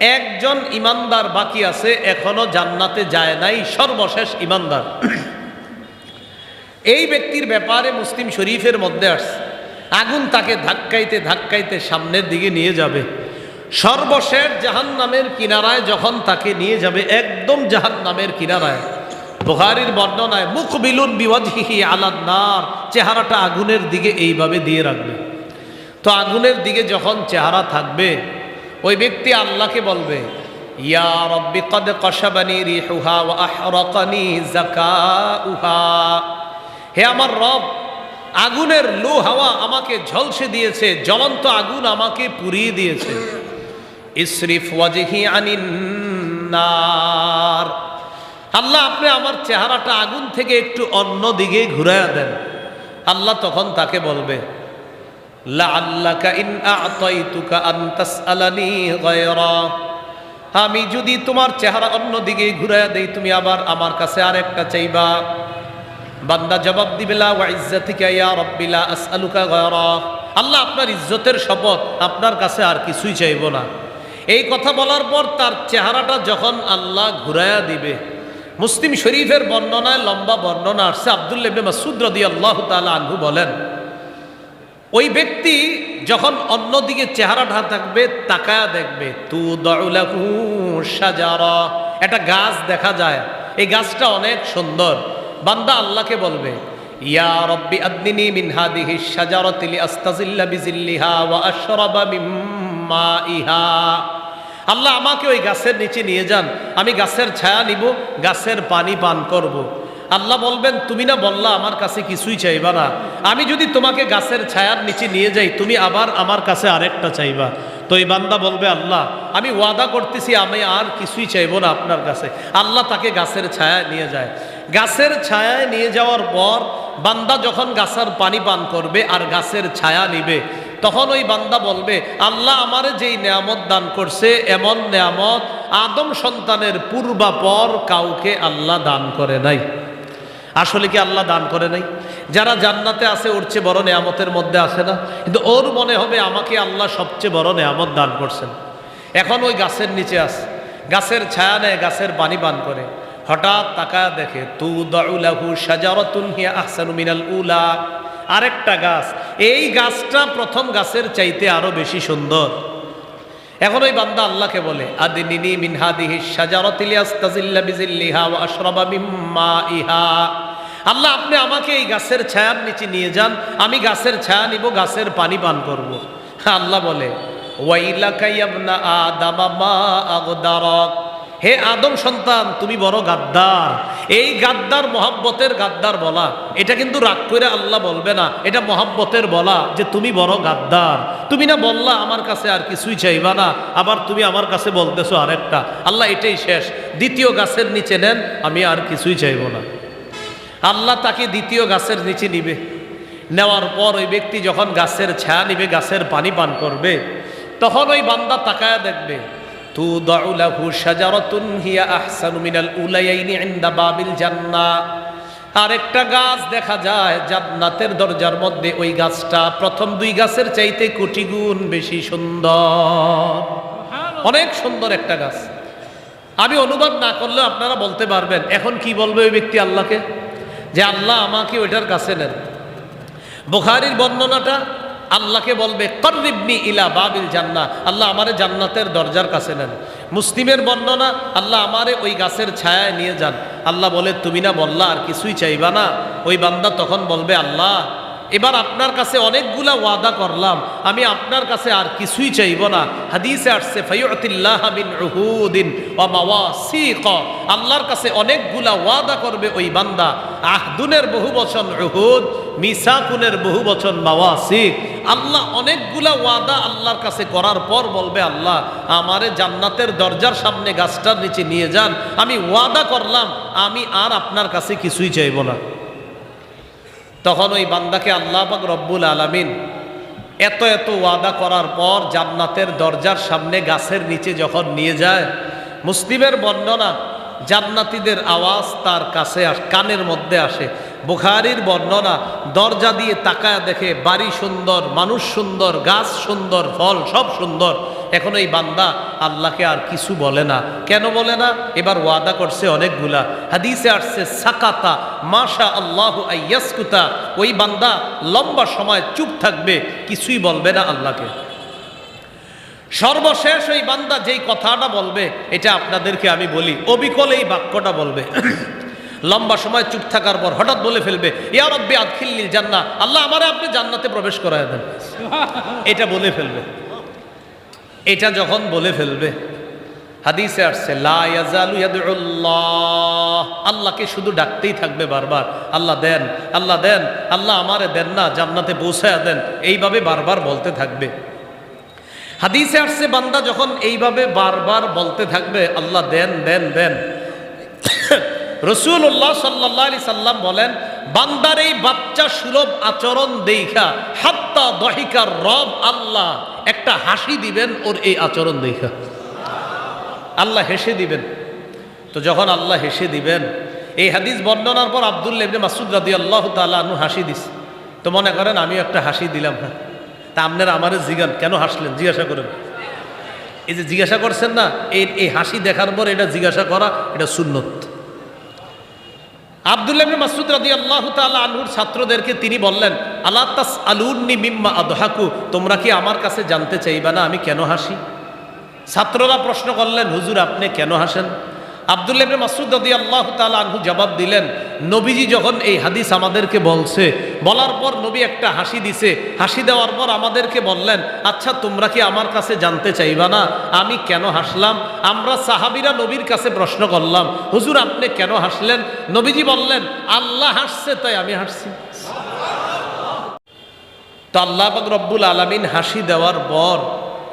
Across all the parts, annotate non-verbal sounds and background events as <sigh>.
একজন ইমানদার বাকি আছে, এখনও জান্নাতে যায় নাই, সর্বশেষ ইমানদার। এই ব্যক্তির ব্যাপারে মুসলিম শরীফের মধ্যে আসছে। আগুন তাকে ধাক্কাইতে ধাক্কাইতে সামনের দিকে নিয়ে যাবে। সর্বশেষ জাহান নামের কিনারায় যখন তাকে নিয়ে যাবে, একদম জাহান নামের কিনারায়। বুহারির বর্ণনায় মুখ বিলুন বিওয়াজহিহি আলান্নার চেহারাটা আগুনের দিকে এইভাবে দিয়ে রাখবে। তো আগুনের দিকে যখন চেহারা থাকবে ওই ব্যক্তি আল্লাহকে বলবে, ইয়া রব্বি কদ কশাবানি রিহুহা ওয়া আহরাকানি জাকাউহা। হে আমার রব, আগুনের লু হাওয়া আমাকে ঝলসে দিয়েছে, জ্বলন্ত আগুন আমাকে পুড়িয়ে দিয়েছে। ইসরিফ ওয়াজহি আনিন্নার আল্লাহ, আপনি আমার চেহারাটা আগুন থেকে একটু অন্য দিকে ঘুরাইয়া দেন। আল্লাহ তখন তাকে বলবে আমি যদি তোমার চেহারা অন্য দিকে ঘুরাইয়া দেই, তুমি আবার আমার কাছে আরেকটা চাইবা। বান্দা জবাব দিবে, লা ওয়া ইজ্জাতিকা ইয়া রাব্বি, লা আল্লাহ আপনার ইজ্জতের শপথ আপনার কাছে আর কিছুই চাইব না। এই কথা বলার পর তার চেহারাটা যখন আল্লাহ ঘুরাইয়া দিবে, মুসলিম শরীফের বর্ণনায় লম্বা বর্ণনা আসছে। আব্দুল্লাহ ইবনে মাসউদ রাদিয়াল্লাহু তাআলা আনহু বলেন ওই ব্যক্তি যখন অন্যদিকে চেহারাটা থাকবে তাকায়া দেখবে তু দউলাহু সাজারা একটা গাছ দেখা যায়। এই গাছটা অনেক সুন্দর। বান্দা আল্লাহকে বলবে, ইয়া বিজিল্লিহা ওয়া ইহা আল্লাহ আমাকে ওই গাছের নিচে নিয়ে যান। আমি গাছের ছায়া নিব, গাছের পানি পান করব। আল্লাহ বলবেন, তুমি না বললা আমার কাছে কিছুই চাইবা না। আমি যদি তোমাকে গাছের ছায়ার নিচে নিয়ে যাই, তুমি আবার আমার কাছে আরেকটা চাইবা। তো এই বান্দা বলবে, আল্লাহ, আমি ওয়াদা করতেছি, আমি আর কিছুই চাইব না আপনার কাছে। আল্লাহ তাকে গাছের ছায়া নিয়ে যায়। গাছের ছায়ায় নিয়ে যাওয়ার পর বান্দা যখন গাছের পানি পান করবে আর গাছের ছায়া নিবে, তখন ওই বান্দা বলবে, আল্লাহ আমারে যেই নেয়ামত দান করছে, এমন নেয়ামত আদম সন্তানের পূর্বাপর কাউকে আল্লাহ দান করে নাই। আসলে কি আল্লাহ দান করে নাই? যারা জান্নাতে আছে, ওর চেয়ে বড় নেয়ামতের মধ্যে আছে না? কিন্তু ওর মনে হবে আমাকে আল্লাহ সবচেয়ে বড় নেয়ামত দান করছেন। এখন ওই গাছের নিচে আছে। গাছের ছায়া নেয়, গাছের পানি পান করে। হঠাৎ তাকায় দেখে তু দাউলাহু সাজারাতুন হিয়া আহসানু মিনাল উলা। আরেকটা গাছ। এই গাছটা প্রথম গাছের চাইতে আরও বেশি সুন্দর। এখন ওই বান্দা আল্লাহকে বলে, আদিনিনি মিনহাদিহি শাজারাতিল ইয়াস্তাজিল্লা বিজিল্লিহা ওয়া আশরাবা মিম্মা ইহা আল্লাহ, আপনি আমাকে এই গাছের ছায়ার নিচে নিয়ে যান, আমি গাছের ছায়া নিব, গাছের পানি পান করব। আল্লাহ বলে হে আদম সন্তান, তুমি বড় গাদ্দার। এই গাদ্দার মহাব্বতের গাদ্দার বলা, এটা কিন্তু রাগ করে আল্লাহ বলবে না, এটা মহাব্বতের বলা যে তুমি বড় গাদ্দার। তুমি না বললা, আমার কাছে আর কিছুই চাইবা না, আবার তুমি আমার কাছে বলতেছো আরেকটা। আল্লাহ, এটাই শেষ। দ্বিতীয় গাছের নিচে নেন, আমি আর কিছুই চাইব না। আল্লাহ তাকে দ্বিতীয় গাছের নিচে নিবে। নেওয়ার পর ওই ব্যক্তি যখন গাছের ছায়া নিবে গাছের পানি পান করবে তখন ওই বান্দা তাকায়া দেখবে তু দাউলাহু শাজারাতুন হিয়া আহসানু মিনাল উলায়াইনি ইনদা বাবিল জান্নাহ আরেকটা গাছ দেখা যায় জান্নাতের দরজার মধ্যে ওই গাছটা প্রথম দুই গাছের চাইতে কোটি গুণ বেশি সুন্দর। অনেক সুন্দর একটা গাছ। আমি অনুবাদ না করলেও আপনারা বলতে পারবেন এখন কি বলবে ওই ব্যক্তি আল্লাহকে? যে আল্লাহ আমাকে ওইটার কাছে নেন। বুখারির বর্ণনাটা আল্লাহকে বলবে, কর্রিবনি ইলা বাবিল জান্না আল্লাহ আমারে জান্নাতের দরজার কাছে নেন। মুসলিমের বর্ণনা, আল্লাহ আমারে ওই গাছের ছায়ায় নিয়ে যান। আল্লাহ বলে, তুমি না বললা, আর কিছুই চাইবা না। ওই বান্দা তখন বলবে, আল্লাহ এবার আপনার কাছে অনেকগুলা ওয়াদা করলাম। আমি আপনার কাছে আর কিছুই চাইব না। হাদিসে আসছে ফাইয়তিল্লাহ উহুদিন ওয়া মাওয়াসিক। আল্লাহর কাছে অনেকগুলা ওয়াদা করবে ওই বান্দা। আহদুনের বহু বচন উহুদ, মিসাকুনের বহু বচন মাওয়াসিক। আল্লাহ অনেকগুলা ওয়াদা আল্লাহর কাছে করার পর বলবে, আল্লাহ, আমারে জান্নাতের দরজার সামনে গাছটার নিচে নিয়ে যান। আমি ওয়াদা করলাম, আমি আর আপনার কাছে কিছুই চাইব না। তখন ওই বান্দাকে আল্লাহ পাক রব্বুল আলমিন এত এত ওয়াদা করার পর জান্নাতের দরজার সামনে গাছের নিচে যখন নিয়ে যায়, মুসলিমের বর্ণনা জান্নাতিদের আওয়াজ তার কাছে কানের মধ্যে আসে। বুখারির বর্ণনা, দরজা দিয়ে তাকায় দেখে, বাড়ি সুন্দর, মানুষ সুন্দর, গাছ সুন্দর, ফল সব সুন্দর। এখন এই বান্দা আল্লাহকে আর কিছু বলে না। কেন বলে না? এবার ওয়াদা করছে অনেকগুলা। হাদিসে আসছে, সাকাতা মাশা আল্লাহ আইয়াসকুতা। ওই বান্দা লম্বা সময় চুপ থাকবে, কিছুই বলবে না আল্লাহকে। সর্বশেষ ওই বান্দা যেই কথাটা বলবে, এটা আপনাদেরকে আমি বলি। অবিকল এই বাক্যটা বলবে। লম্বা সময় চুপ থাকার পর হঠাৎ বলে ফেলবে ইয়া রব্বি আদখিল্লিল জান্নাহ। আল্লাহ আমারে আপনি জান্নাতে প্রবেশ করায় দেন। এটা বলে ফেলবে। এটা যখন বলে ফেলবে হাদিসে আসছে আল্লাহকে শুধু ডাকতেই থাকবে বারবার আল্লাহ দেন আল্লাহ দেন আল্লাহ আমারে দেন না জান্নাতে পৌঁছায় দেন। এইভাবে বারবার বলতে থাকবে। হাদিসে আসছে বান্দা যখন এইভাবে বারবার বলতে থাকবে আল্লাহ দেন দেন দেন। রসুল্লাহ সাল্লাহ আলি সাল্লাম বলেন, বান্দার এই বাচ্চা সুলভ আচরণ দেখা, হাত্তা দহিকার রব আল্লাহ, একটা হাসি দিবেন ওর এই আচরণ দেখা। আল্লাহ হেসে দিবেন। তো যখন আল্লাহ হেসে দিবেন, এই হাদিস বর্ণনার পর আবদুল্লা ইবনে মাসুদ রাদি আল্লাহ আনহু হাসি দিস তো মনে করেন আমি একটা হাসি দিলাম হ্যাঁ। তা আপনারা আমারে জিগান, কেন হাসলেন? জিজ্ঞাসা করেন। এই যে জিজ্ঞাসা করছেন না, এই এই হাসি দেখার পর এটা জিজ্ঞাসা করা, এটা সুন্নত। আবদুল্লাহ মাসুদ রাদি আল্লাহ তাল্লাহ আলুর ছাত্রদেরকে তিনি বললেন আল্লাহ তাস আলুন্নি মিম্মা আদহাকু? তোমরা কি আমার কাছে জানতে চাইবা না আমি কেন হাসি? ছাত্ররা প্রশ্ন করলেন, হুজুর, আপনি কেন হাসেন? আবদুল্লাহ মাসুদ রদি আল্লাহ আনহু জবাব দিলেন, নবীজি যখন এই হাদিস আমাদেরকে বলছে, বলার পর নবী একটা হাসি দিছে। হাসি দেওয়ার পর আমাদেরকে বললেন আচ্ছা তোমরা কি আমার কাছে জানতে চাইবা না? আমি কেন হাসলাম? আমরা সাহাবিরা নবীর কাছে প্রশ্ন করলাম, হুজুর, আপনি কেন হাসলেন? নবীজি বললেন, আল্লাহ হাসছে, তাই আমি হাসছি। তো আল্লাহ রব্বুল আলামিন হাসি দেওয়ার পর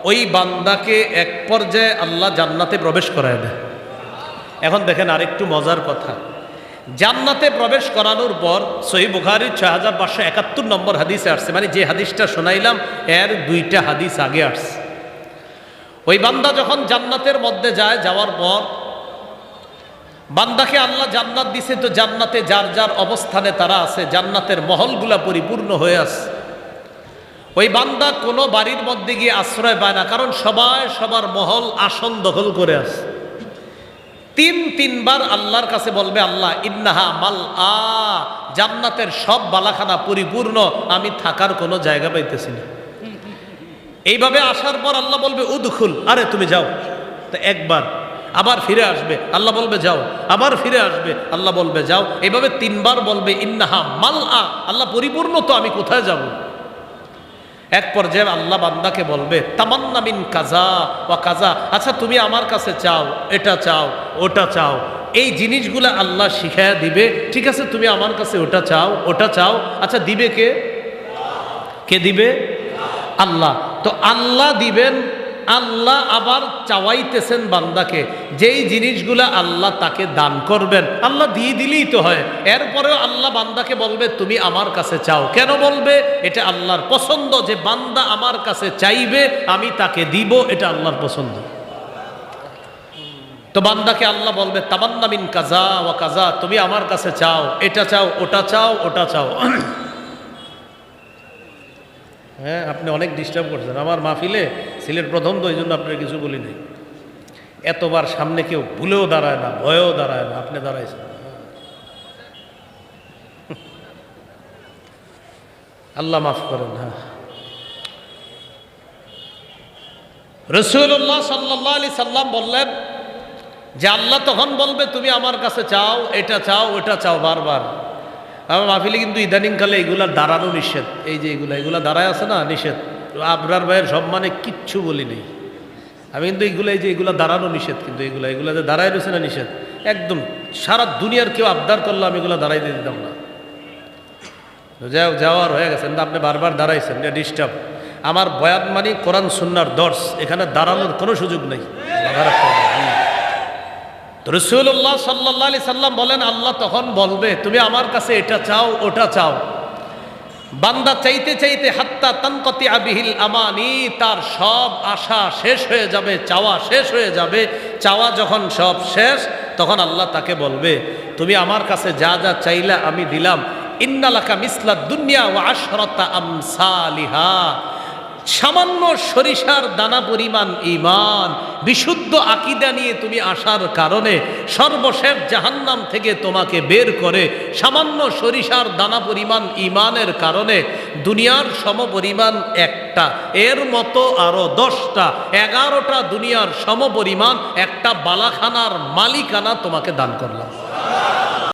ওই বান্দাকে এক পর্যায়ে আল্লাহ জান্নাতে প্রবেশ করায় দেয়। এখন দেখেন আরেকটু মজার কথা। জান্নাতে প্রবেশ করানোর পর সহি বুখারির ছয় হাজার পাঁচশো একাত্তর নম্বর হাদিসে আসছে। মানে যে হাদিসটা শোনাইলাম, এর দুইটা হাদিস আগে আসছে। ওই বান্দা যখন জান্নাতের মধ্যে যায়, যাওয়ার পর বান্দাকে আল্লাহ জান্নাত দিছে, তো জান্নাতে যার যার অবস্থানে তারা আছে, জান্নাতের মহলগুলা পরিপূর্ণ হয়ে আছে। ওই বান্দা কোনো বাড়ির মধ্যে গিয়ে আশ্রয় পায় না, কারণ সবাই সবার মহল আসন দখল করে আছে। তিন তিনবার আল্লাহর কাছে বলবে, আল্লাহ, ইন্নাহা মাল আ জান্নাতের সব বালাখানা পরিপূর্ণ, আমি থাকার কোনো জায়গা পাইতেছি না। এইভাবে আসার পর আল্লাহ বলবে, উদখুল, আরে তুমি যাও। তো একবার আবার ফিরে আসবে, আল্লাহ বলবে, যাও। আবার ফিরে আসবে, আল্লাহ বলবে, যাও। এইভাবে তিনবার বলবে, ইন্নাহা মাল আ আল্লাহ পরিপূর্ণ তো আমি কোথায় যাব? এক পর্যায়ে আল্লাহ বান্দাকে বলবে, তামান্না বিন কাজা বা কাজা আচ্ছা তুমি আমার কাছে চাও, এটা চাও, ওটা চাও। এই জিনিসগুলো আল্লাহ শিখায় দিবে, ঠিক আছে, তুমি আমার কাছে ওটা চাও ওটা চাও। আচ্ছা দিবে কে? কে দিবে? আল্লাহ। তো আল্লাহ দিবেন আল্লাহ আবার চাওয়াইতেছেন বান্দাকে, যেই জিনিসগুলা আল্লাহ তাকে দান করবেন। আল্লাহ দিয়ে দিলেই তো হয়। এরপরেও আল্লাহ বান্দাকে বলবে, তুমি আমার কাছে চাও। কেন বলবে? এটা আল্লাহর পছন্দ যে বান্দা আমার কাছে চাইবে, আমি তাকে দিব, এটা আল্লাহর পছন্দ। তো বান্দাকে আল্লাহ বলবে, তামান্না মিন কাজা ও কাজা, তুমি আমার কাছে চাও। এটা চাও, ওটা চাও ওটা চাও। হ্যাঁ আপনি অনেক ডিস্টার্ব করছেন। আমার মাহফিলে সিলেট প্রথম তো এই জন্য আপনার কিছু বলি নাই। এতবার সামনে কেউ ভুলেও দাঁড়ায় না, ভয়েও দাঁড়ায় না, আপনি দাঁড়াইছেন। <laughs> আল্লাহ মাফ করেন হ্যাঁ। রসুল্লাহ সাল্লাহ আলি সাল্লাম বললেন যে, আল্লাহ তখন বলবে, তুমি আমার কাছে চাও, এটা চাও, ওটা চাও বারবার। আমার মাহফিলে কিন্তু ইদানিংকালে এগুলা দাঁড়ানো নিষেধ। এই যে এগুলা এগুলা দাঁড়ায় আছে না নিষেধ। আবরার ভাইয়ের সম্মানে কিচ্ছু বলি নেই। আমি কিন্তু এগুলো, এই যে এগুলো দাঁড়ানো নিষেধ কিন্তু এগুলো এগুলো যে দাঁড়ায় রয়েছে না নিষেধ, একদম সারা দুনিয়ার কেউ আবদার করল আমি এগুলো দাঁড়াই দিয়ে দিতাম না। যাও যাওয়ার হয়ে গেছে। কিন্তু আপনি বারবার দাঁড়াইছেন, এটা ডিস্টার্ব আমার বয়াত মানে কোরআন, সুন্নার দর্শ। এখানে দাঁড়ানোর কোনো সুযোগ নেই। রসুল্লাহ সাল্লাহ আলি সাল্লাম বলেন, আল্লাহ তখন বলবে, তুমি আমার কাছে এটা চাও, ওটা চাও। বান্দা চাইতে চাইতে, হাত্তা তানকতি আবিহিল আমানি, তার সব আশা শেষ হয়ে যাবে, চাওয়া শেষ হয়ে যাবে। চাওয়া যখন সব শেষ, তখন আল্লাহ তাকে বলবে, তুমি আমার কাছে যা যা চাইলা আমি দিলাম। ইন্নালাকা মিসলা দুনিয়া ও আশরতা আমসালিহা। সামান্য সরিষার দানা পরিমাণ ইমান বিশুদ্ধ আকিদা নিয়ে তুমি আসার কারণে সর্বশেষ জাহান্নাম থেকে তোমাকে বের করে সামান্য সরিষার দানা পরিমাণ ইমানের কারণে দুনিয়ার সম পরিমাণ একটা, এর মতো আরও দশটা, এগারোটা দুনিয়ার সম পরিমাণ একটা বালাখানার মালিকানা তোমাকে দান করলাম।